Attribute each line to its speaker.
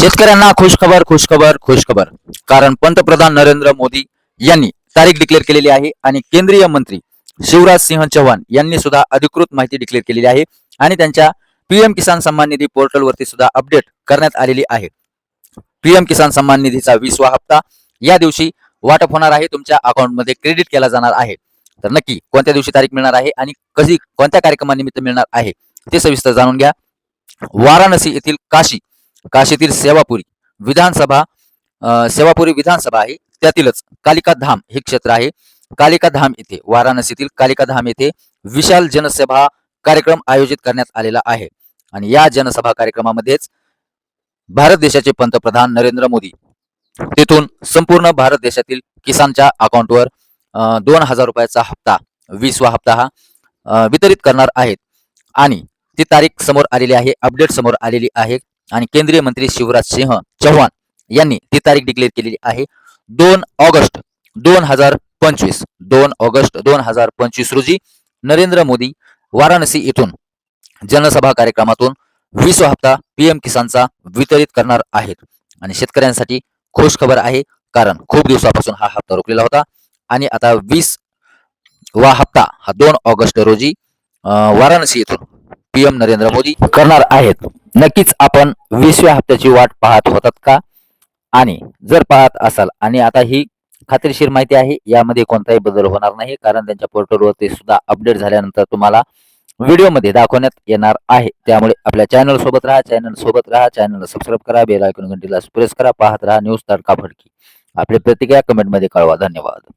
Speaker 1: शेतकऱ्यांना खुशखबर खुशखबर खुशखबर. कारण पंतप्रधान नरेंद्र मोदी यांनी तारीख डिक्लेअर केलेली आहे आणि केंद्रीय मंत्री शिवराज सिंह चौहान यांनी सुद्धा अधिकृत माहिती डिक्लेअर केलेली आहे आणि त्यांच्या पीएम किसान सन्मान निधी पोर्टलवरती सुद्धा अपडेट करण्यात आलेली आहे. पीएम किसान सन्मान निधीचा वीसवा हप्ता या दिवशी वाटप होणार आहे. तुमच्या अकाउंटमध्ये क्रेडिट केला जाणार आहे. तर नक्की कोणत्या दिवशी तारीख मिळणार आहे आणि कधी कोणत्या कार्यक्रमानिमित्त मिळणार आहे ते सविस्तर जाणून घ्या. वाराणसी येथील काशी काशीतील सेवापुरी विधानसभा सेवापुरी विधानसभा आहे त्यातीलच कालिका धाम हे क्षेत्र आहे. कालिका धाम येथे वाराणसीतील कालिका धाम येथे विशाल जनसभा कार्यक्रम आयोजित करण्यात आलेला आहे. आणि या जनसभा कार्यक्रमामध्येच भारत देशाचे पंतप्रधान नरेंद्र मोदी तेथून संपूर्ण भारत देशातील किसानच्या अकाउंटवर दोन हजार रुपयाचा हप्ता वीसवा हप्ता हा वितरित करणार आहेत. आणि ती तारीख समोर आलेली आहे अपडेट समोर आलेली आहे. आणि केंद्रीय मंत्री शिवराज सिंह चौहान यांनी ती तारीख डिक्लेअर केलेली आहे. दोन ऑगस्ट दोन हजार पंचवीस. दोन ऑगस्ट दोन हजार पंचवीस रोजी नरेंद्र मोदी वाराणसी येथून जनसभा कार्यक्रमातून वीसवा हप्ता पीएम किसानचा वितरित करणार आहेत. आणि शेतकऱ्यांसाठी खुश खबर आहे कारण खूप दिवसापासून हा हप्ता रोखलेला होता. आणि आता वीस वा हप्ता हा दोन ऑगस्ट रोजी वाराणसी येथून पीएम नरेंद्र मोदी करणार आहेत. नक्कीच आपण वीसव्या हप्त्याची वाट पाहत होतात का? आणि जर पाहत असाल आणि आता ही खात्रीशीर माहिती आहे यामध्ये कोणताही बदल होणार नाही कारण त्यांच्या पोर्टलवरती सुद्धा अपडेट झाल्यानंतर तुम्हाला व्हिडिओमध्ये दाखवण्यात येणार आहे. त्यामुळे आपल्या चॅनल सोबत राहा चॅनल सोबत राहा चॅनलला सबस्क्राईब करा बेल आयकॉन घंटीला प्रेस करा पाहत राहा न्यूज तडका फडकी. आपली प्रतिक्रिया कमेंटमध्ये कळवा. धन्यवाद.